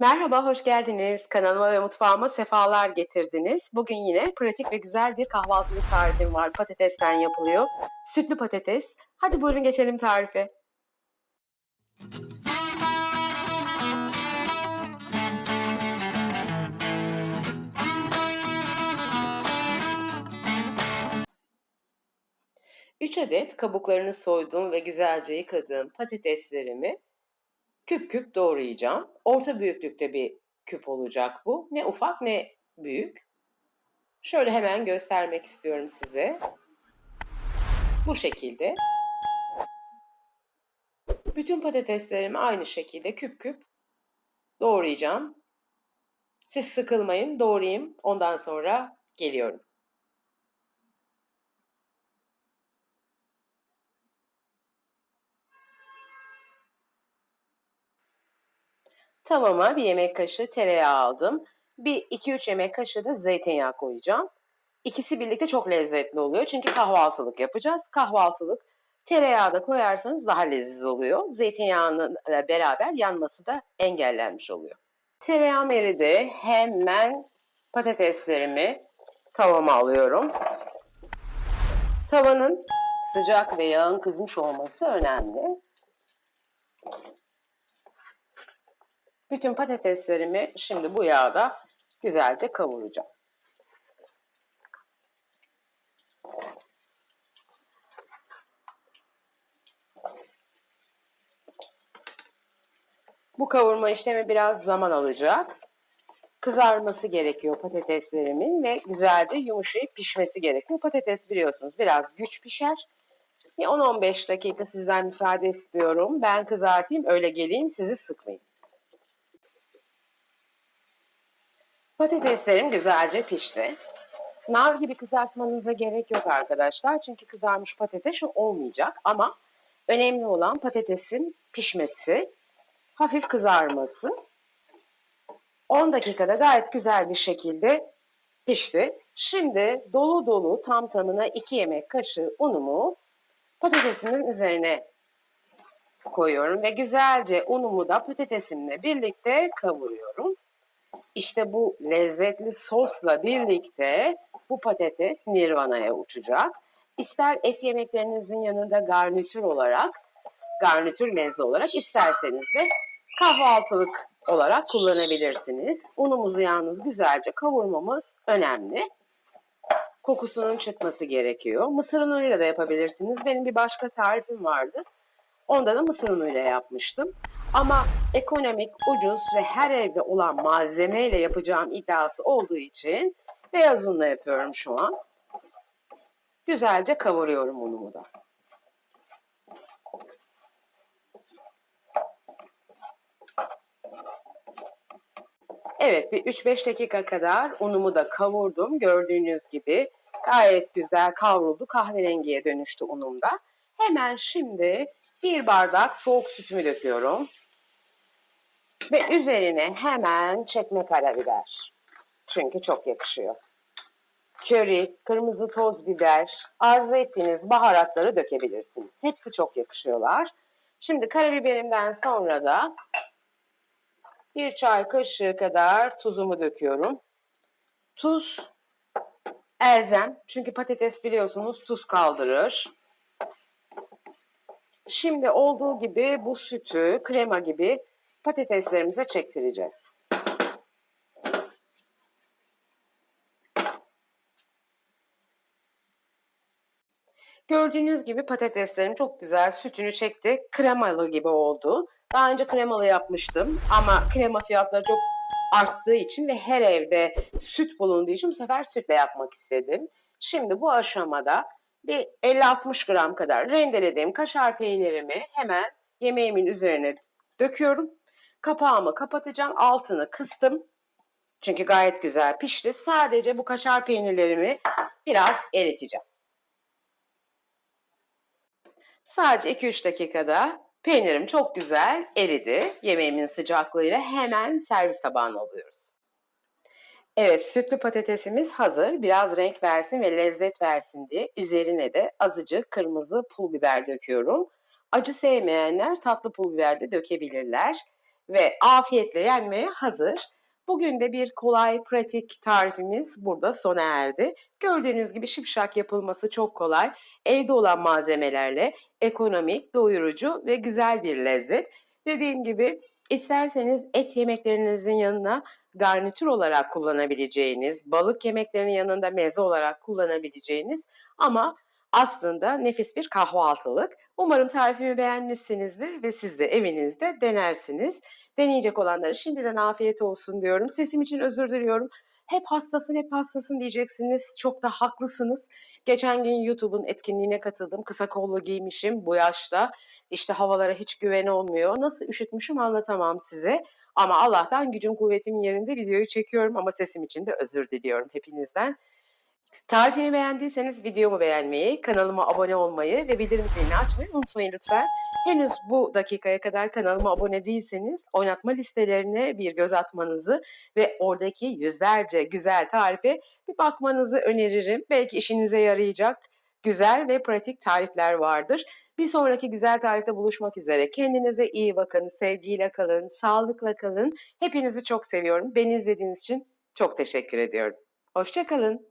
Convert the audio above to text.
Merhaba, hoş geldiniz. Kanalıma ve mutfağıma sefalar getirdiniz. Bugün yine pratik ve güzel bir kahvaltılık tarifim var. Patatesten yapılıyor. Sütlü patates. Hadi buyurun geçelim tarife. Üç adet kabuklarını soyduğum ve güzelce yıkadığım patateslerimi küp küp doğrayacağım. Orta büyüklükte bir küp olacak bu. Ne ufak ne büyük. Şöyle hemen göstermek istiyorum size. Bu şekilde. Bütün patateslerimi aynı şekilde küp küp doğrayacağım. Siz sıkılmayın, doğrayayım. Ondan sonra geliyorum. Tavama bir yemek kaşığı tereyağı aldım. Bir 2-3 yemek kaşığı da zeytinyağı koyacağım. İkisi birlikte çok lezzetli oluyor. Çünkü kahvaltılık yapacağız. Kahvaltılık tereyağı da koyarsanız daha leziz oluyor. Zeytinyağıyla beraber yanması da engellenmiş oluyor. Tereyağım eridi. Hemen patateslerimi tavama alıyorum. Tavanın sıcak ve yağın kızmış olması önemli. Bütün patateslerimi şimdi bu yağda güzelce kavuracağım. Bu kavurma işlemi biraz zaman alacak. Kızarması gerekiyor patateslerimin ve güzelce yumuşayıp pişmesi gerekiyor. Patates biliyorsunuz biraz güç pişer. Bir 10-15 dakika sizden müsaade istiyorum. Ben kızartayım öyle geleyim sizi sıkmayayım. Patateslerim güzelce pişti. Nar gibi kızartmanıza gerek yok arkadaşlar. Çünkü kızarmış patates olmayacak. Ama önemli olan patatesin pişmesi, hafif kızarması. 10 dakikada gayet güzel bir şekilde pişti. Şimdi dolu dolu tam tamına 2 yemek kaşığı unumu patatesimin üzerine koyuyorum ve güzelce unumu da patatesimle birlikte kavuruyorum. İşte bu lezzetli sosla birlikte bu patates nirvana'ya uçacak. İster et yemeklerinizin yanında garnitür olarak, garnitür meze olarak isterseniz de kahvaltılık olarak kullanabilirsiniz. Unumuzu yalnız güzelce kavurmamız önemli. Kokusunun çıkması gerekiyor. Mısır unuyla da yapabilirsiniz. Benim bir başka tarifim vardı. Onda da mısır unuyla yapmıştım. Ama ekonomik, ucuz ve her evde olan malzemeyle yapacağım iddiası olduğu için beyaz unla yapıyorum şu an. Güzelce kavuruyorum unumu da. Evet bir 3-5 dakika kadar unumu da kavurdum. Gördüğünüz gibi gayet güzel kavruldu. Kahverengiye dönüştü unumda. Hemen şimdi bir bardak soğuk sütümü döküyorum. Ve üzerine hemen çekme karabiber. Çünkü çok yakışıyor. Köri, kırmızı toz biber, arzu ettiğiniz baharatları dökebilirsiniz. Hepsi çok yakışıyorlar. Şimdi karabiberimden sonra da bir çay kaşığı kadar tuzumu döküyorum. Tuz elzem. Çünkü patates biliyorsunuz tuz kaldırır. Şimdi olduğu gibi bu sütü krema gibi patateslerimize çektireceğiz. Gördüğünüz gibi patateslerim çok güzel sütünü çekti. Kremalı gibi oldu. Daha önce kremalı yapmıştım ama krema fiyatları çok arttığı için ve her evde süt bulunduğu için bu sefer sütle yapmak istedim. Şimdi bu aşamada bir 50-60 gram kadar rendelediğim kaşar peynirimi hemen yemeğimin üzerine döküyorum. Kapağımı kapatacağım. Altını kıstım. Çünkü gayet güzel pişti. Sadece bu kaşar peynirlerimi biraz eriteceğim. Sadece 2-3 dakikada peynirim çok güzel eridi. Yemeğimin sıcaklığıyla hemen servis tabağına alıyoruz. Evet sütlü patatesimiz hazır. Biraz renk versin ve lezzet versin diye üzerine de azıcık kırmızı pul biber döküyorum. Acı sevmeyenler tatlı pul biber de dökebilirler. Ve afiyetle yenmeye hazır. Bugün de bir kolay, pratik tarifimiz burada sona erdi. Gördüğünüz gibi şipşak yapılması çok kolay. Evde olan malzemelerle ekonomik, doyurucu ve güzel bir lezzet. Dediğim gibi isterseniz et yemeklerinizin yanına garnitür olarak kullanabileceğiniz, balık yemeklerinin yanında meze olarak kullanabileceğiniz ama aslında nefis bir kahvaltılık. Umarım tarifimi beğenmişsinizdir ve siz de evinizde denersiniz. Deneyecek olanlara şimdiden afiyet olsun diyorum. Sesim için özür diliyorum. Hep hastasın, hep hastasın diyeceksiniz. Çok da haklısınız. Geçen gün YouTube'un etkinliğine katıldım. Kısa kollu giymişim bu yaşta. İşte havalara hiç güven olmuyor. Nasıl üşütmüşüm anlatamam size. Ama Allah'tan gücüm kuvvetim yerinde videoyu çekiyorum ama sesim için de özür diliyorum hepinizden. Tarifimi beğendiyseniz videomu beğenmeyi, kanalıma abone olmayı ve bildirim zilini açmayı unutmayın lütfen. Henüz bu dakikaya kadar kanalıma abone değilseniz oynatma listelerine bir göz atmanızı ve oradaki yüzlerce güzel tarife bir bakmanızı öneririm. Belki işinize yarayacak güzel ve pratik tarifler vardır. Bir sonraki güzel tarifte buluşmak üzere. Kendinize iyi bakın, sevgiyle kalın, sağlıkla kalın. Hepinizi çok seviyorum. Beni izlediğiniz için çok teşekkür ediyorum. Hoşçakalın.